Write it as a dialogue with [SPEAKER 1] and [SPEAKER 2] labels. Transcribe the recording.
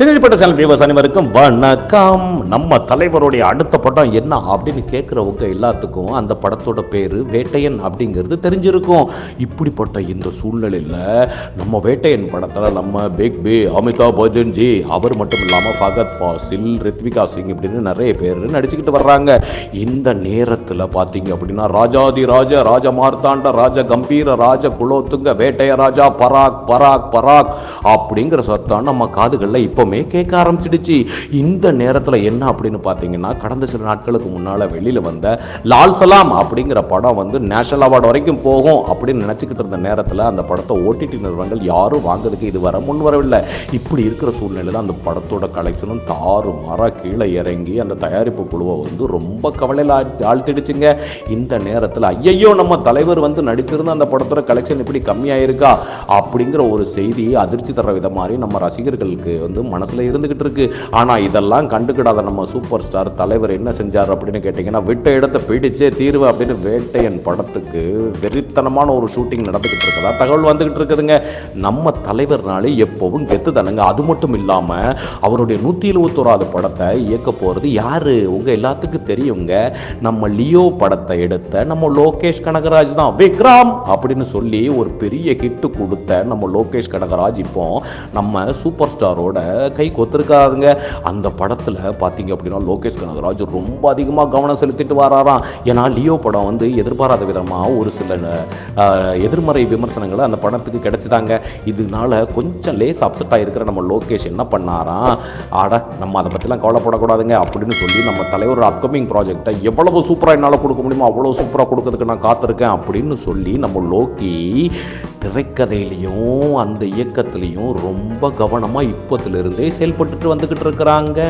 [SPEAKER 1] சிறுபட்ட channel viewers அனைவருக்கும் வணக்கம். நம்ம தலைவருடைய அடுத்த படம் என்ன அப்படின்னு கேட்குறவங்க எல்லாத்துக்கும் அந்த படத்தோட பேர் வேட்டையன் அப்படிங்கிறது தெரிஞ்சிருக்கும். இப்படிப்பட்ட இந்த சூழ்நிலையில் நம்ம வேட்டையன் படத்தில் நம்ம பிக் பி அமிதாப் பச்சன் ஜி அவர் மட்டும் இல்லாமல் ஃபகத் ஃபாசில் ரித்விகா சிங் இப்படின்னு நிறைய பேர் நடிச்சுக்கிட்டு வர்றாங்க. இந்த நேரத்தில் பார்த்தீங்க அப்படின்னா ராஜாதி ராஜ ராஜ மார்த்தாண்ட ராஜ கம்பீர ராஜ குலோத்துங்க வேட்டைய ராஜா பராக் பராக் பராக் அப்படிங்கிற சத்தம் நம்ம காதுகளில் இப்போ இப்போவுமே கேட்க ஆரம்பிச்சிடுச்சு. இந்த நேரத்தில் என்ன அப்படின்னு பார்த்தீங்கன்னா கடந்த சில நாட்களுக்கு முன்னால் வெளியில் வந்த லால் சலாம் அப்படிங்கிற படம் வந்து நேஷனல் அவார்டு வரைக்கும் போகும் அப்படின்னு நினச்சிக்கிட்டு இருந்த நேரத்தில் அந்த படத்தை ஓடிடி நிறுவனங்கள் யாரும் வாங்குறதுக்கு இதுவரை முன் வரவில்லை. இப்படி இருக்கிற சூழ்நிலையில் அந்த படத்தோட கலெக்ஷனும் தாறு மாறாக கீழே இறங்கி அந்த தயாரிப்பு குழுவை வந்து ரொம்ப கவலையில் ஆழ்த்தி- ஆழ்த்திடுச்சுங்க. இந்த நேரத்தில் ஐயையோ நம்ம தலைவர் வந்து நடிச்சிருந்த அந்த படத்தோட கலெக்ஷன் இப்படி கம்மியாயிருக்கா? அப்படிங்கிற ஒரு செய்தி அதிர்ச்சி தர வித மாதிரி நம்ம ரசிகர்களுக்கு வந்து மனசில் இருந்துக்கிட்டு இருக்கு. ஆனால் இதெல்லாம் கண்டுக்கிடாத நம்ம சூப்பர் ஸ்டார் தலைவர் என்ன செஞ்சார் அப்படின்னு கேட்டிங்கன்னா விட்ட இடத்த பிடிச்சே தீர்வு அப்படின்னு வேட்டையன் படத்துக்கு வெறித்தனமான ஒரு ஷூட்டிங் நடந்துக்கிட்டு இருக்கதா தகவல் வந்துக்கிட்டு இருக்குதுங்க. நம்ம தலைவர்னாலே எப்போவும் கெத்து தானுங்க. அது மட்டும் இல்லாமல் அவருடைய நூற்றி எழுபத்தோராது படத்தை இயக்க போகிறது யார்? உங்கள் எல்லாத்துக்கும் தெரியுங்க. நம்ம லியோ படத்தை எடுத்த நம்ம லோகேஷ் கனகராஜ் தான். விக்ரம் அப்படின்னு சொல்லி ஒரு பெரிய ஹிட்டு கொடுத்த நம்ம லோகேஷ் கனகராஜ் இப்போ நம்ம சூப்பர் ஸ்டாரோட கை கொத்திருக்காருங்க. அந்த படத்தில் பார்த்தீங்க அப்படின்னா லோகேஷ் கனகராஜ் ரொம்ப அதிகமாக கவனம் செலுத்திட்டு வராராம். ஏன்னா லியோ படம் வந்து எதிர்பாராத விதமாக ஒரு சில எதிர்மறை விமர்சனங்கள் அந்த படத்துக்கு கிடைச்சிதாங்க. இதனால கொஞ்சம் லேஸ் அப்செட்டாக இருக்கிற நம்ம லோகேஷ் என்ன பண்ணாராம்? ஆட நம்ம அதை பற்றிலாம் கவலைப்படக்கூடாதுங்க அப்படின்னு சொல்லி நம்ம தலைவர் அப்கமிங் ப்ராஜெக்டை எவ்வளவு சூப்பராக என்னால் கொடுக்க முடியுமோ அவ்வளோ சூப்பராக கொடுக்கறதுக்கு நான் காத்திருக்கேன் அப்படின்னு சொல்லி நம்ம லோக்கி திரைக்கதையிலையும் அந்த இயக்கத்துலேயும் ரொம்ப கவனமாக இப்போத்திலிருந்தே செயல்பட்டுட்டு வந்துக்கிட்டு இருக்கிறாங்க.